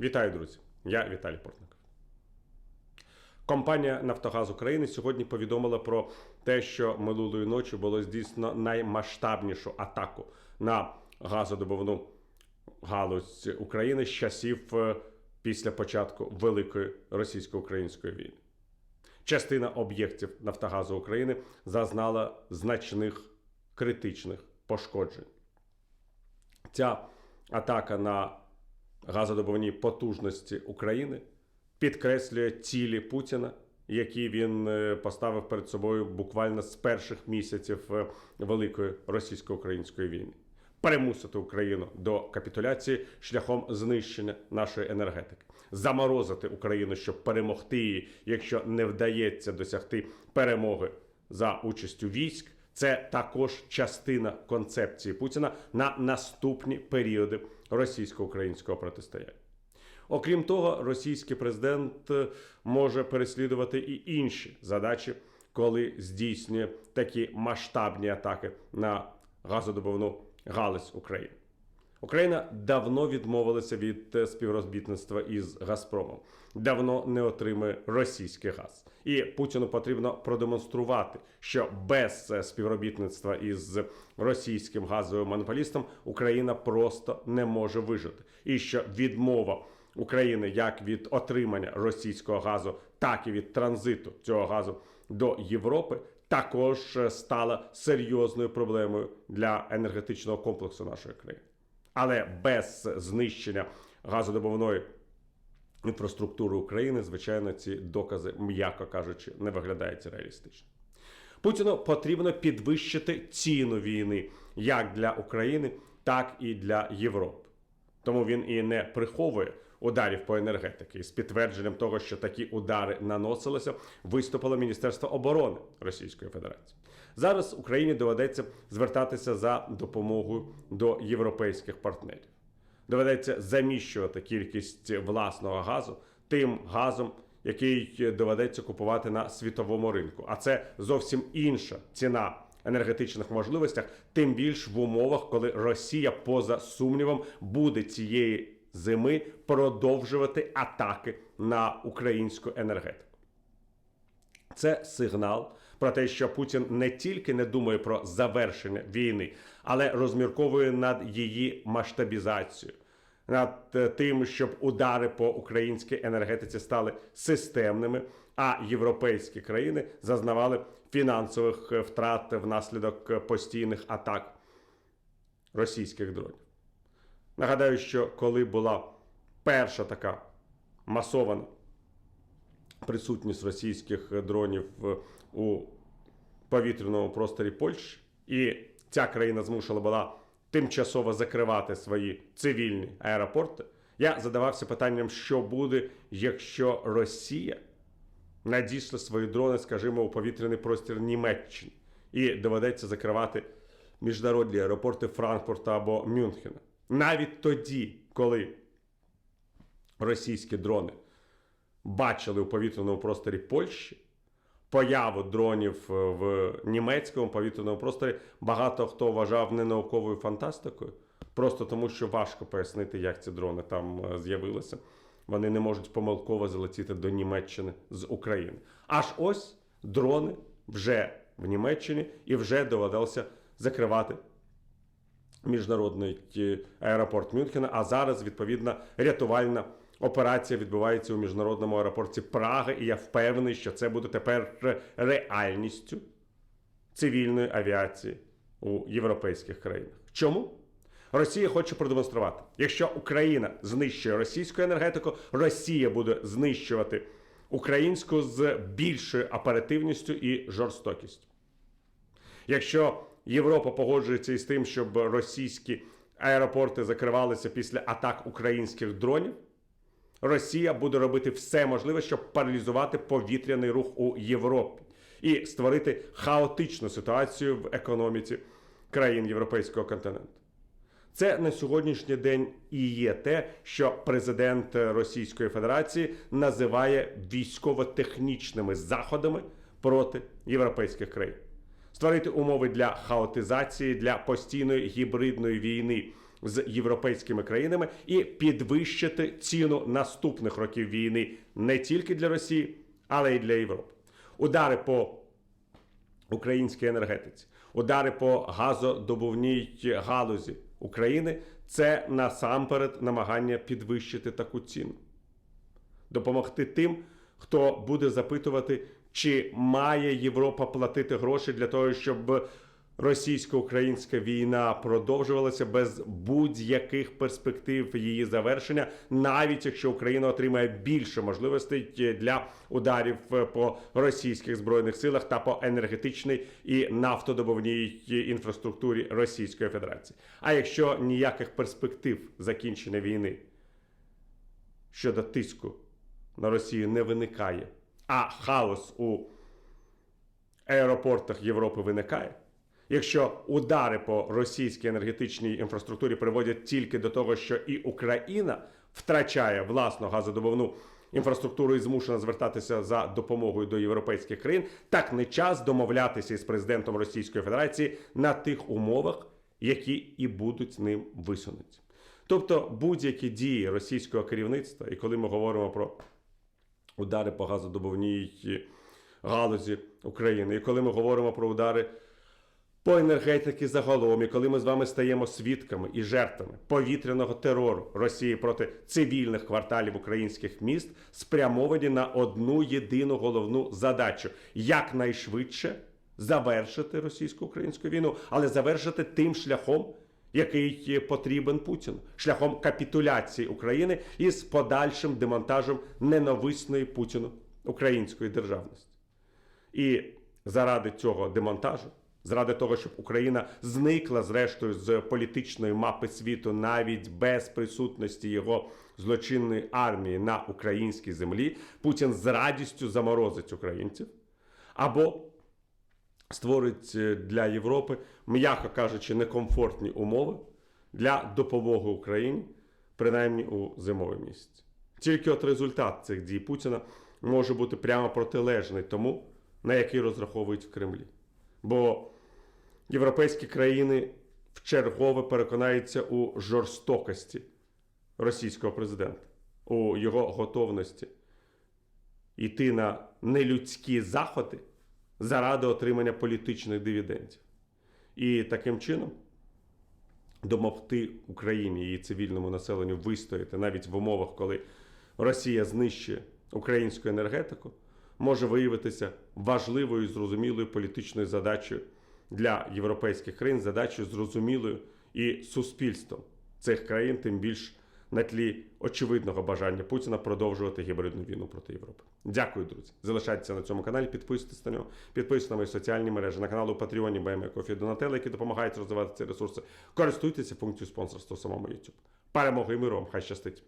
Вітаю, друзі! Я Віталій Портников. Компанія Нафтогаз України сьогодні повідомила про те, що минулої ночі було здійснено наймасштабнішу атаку на газодобувну галузь України з часів е, після початку Великої російсько-української війни. Частина об'єктів Нафтогазу України зазнала значних критичних пошкоджень. Ця атака на газодобувні потужності України підкреслює цілі Путіна, які він е, поставив перед собою буквально з перших місяців е, Великої російсько-української війни. Перемусити Україну до капітуляції шляхом знищення нашої енергетики, заморозити Україну, щоб перемогти її, якщо не вдається досягти перемоги за участю військ. Це також частина концепції Путіна на наступні періоди російсько-українського протистояння. Окрім того, російський президент е, може переслідувати і інші задачі, коли здійснює такі масштабні атаки на газодобувну галузь України. Україна давно відмовилася від е, співробітництва із Газпромом, давно не отримує російський газ. І Путіну потрібно продемонструвати, що без е, співробітництва із російським газовим монополістом Україна просто не може вижити, і що відмова України як від отримання російського газу, так і від транзиту цього газу до Європи. Також е, стала серйозною проблемою для енергетичного комплексу нашої країни. Але без знищення газодобувної інфраструктури України, звичайно, ці докази, м'яко кажучи, не виглядають реалістично. Путіну потрібно підвищити ціну війни як для України, так і для Європи. Тому він і не приховує ударів по енергетиці. З підтвердженням того, що такі удари наносилися, виступило Міністерство оборони Російської Федерації. Зараз Україні доведеться звертатися за допомогою до європейських партнерів. Доведеться заміщувати кількість власного газу тим газом, який доведеться купувати на світовому ринку. А це зовсім інша ціна енергетичних можливостях, тим більш в умовах, коли Росія, поза сумнівом, буде цієї зими продовжувати атаки на українську енергетику. Це сигнал про те, що Путін не тільки не думає про завершення війни, але розмірковує над її масштабізацією, над е, тим, щоб удари по українській енергетиці стали системними, а європейські країни зазнавали фінансових е, втрат внаслідок е, постійних атак російських дронів. Нагадаю, що коли була перша така масована присутність російських дронів у повітряному просторі Польщі, і ця країна змушена була тимчасово закривати свої цивільні аеропорти, я задавався питанням, що буде, якщо Росія надійшла свої дрони, скажімо, у повітряний простір Німеччини, і доведеться закривати міжнародні аеропорти Франкфурта або Мюнхена. Навіть тоді, коли російські дрони бачили у повітряному просторі Польщі появу дронів е, в німецькому повітряному просторі, багато хто вважав не науковою фантастикою, просто тому що важко пояснити, як ці дрони там е, з'явилися. Вони не можуть помилково залетіти до Німеччини з України. Аж ось дрони вже в Німеччині і вже доводилося закривати міжнародний е, аеропорт Мюнхена. А зараз відповідна рятувальна операція відбувається у міжнародному аеропорті Праги. І я впевнений, що це буде тепер реальністю цивільної авіації у європейських країнах. Чому? Росія хоче продемонструвати, якщо Україна знищує російську енергетику, Росія буде знищувати українську з більшою оперативністю і жорстокістю. Якщо Європа погоджується із тим, щоб російські аеропорти закривалися після атак українських дронів, Росія буде робити все можливе, щоб паралізувати повітряний рух у Європі і створити хаотичну ситуацію в економіці країн Європейського континенту. Це на сьогоднішній день і є те, що президент Російської Федерації називає військово-технічними заходами проти європейських країн. Створити умови для хаотизації, для постійної гібридної війни з європейськими країнами і підвищити ціну наступних років війни не тільки для Росії, але й для Європи. Удари по українській енергетиці, удари по газодобувній галузі України це насамперед намагання підвищити таку ціну, допомогти тим, хто буде запитувати, чи має Європа платити гроші для того, щоб російсько-українська війна продовжувалася без будь-яких перспектив її завершення, навіть якщо Україна отримає більше можливостей для ударів по російських збройних силах та по енергетичній і нафтодобувній інфраструктурі Російської Федерації. А якщо ніяких перспектив закінчення війни щодо тиску на Росію не виникає, а хаос у аеропортах Європи виникає. Якщо удари по російській енергетичній інфраструктурі приводять тільки до того, що і Україна втрачає власну газодобувну інфраструктуру і змушена звертатися за допомогою до європейських країн, так не час домовлятися із президентом Російської Федерації на тих умовах, які і будуть ним висунуті. Тобто будь-які дії російського керівництва, і коли ми говоримо про удари по газодобувній галузі України, і коли ми говоримо про удари по енергетиці загалом, і коли ми з вами стаємо свідками і жертвами повітряного терору Росії проти цивільних кварталів українських міст, спрямовані на одну єдину головну задачу якнайшвидше завершити російсько-українську війну, але завершити тим шляхом, який потрібен Путіну, шляхом капітуляції України із подальшим демонтажем ненависної Путіну української державності. І заради цього демонтажу, заради того, щоб Україна зникла зрештою з політичної мапи світу навіть без присутності його злочинної армії на українській землі, Путін з радістю заморозить українців або створить е, для Європи, м'яко кажучи, некомфортні умови для допомоги Україні, принаймні у зимовий місяць. Тільки от результат цих дій Путіна може бути прямо протилежний тому, на який розраховують в Кремлі. Бо європейські країни вчергове переконаються у жорстокості російського президента, у його готовності йти на нелюдські заходи заради отримання політичних дивідендів. І таким чином допомогти Україні і цивільному населенню вистояти навіть в умовах, коли Росія знищує українську енергетику, може виявитися важливою і зрозумілою політичною задачею для європейських країн, задачею зрозумілою і суспільством цих країн, тим більш на тлі очевидного бажання Путіна продовжувати гібридну війну проти Європи. Дякую, друзі. Залишайтеся на цьому каналі, підписуйтесь на нього, підписуйтесь на мої соціальні мережі, на канал у Патреоні Кофі Донателла, які допомагають розвивати ці ресурси. Користуйтеся функцією спонсорства самому YouTube. Перемоги і миром, хай щастить!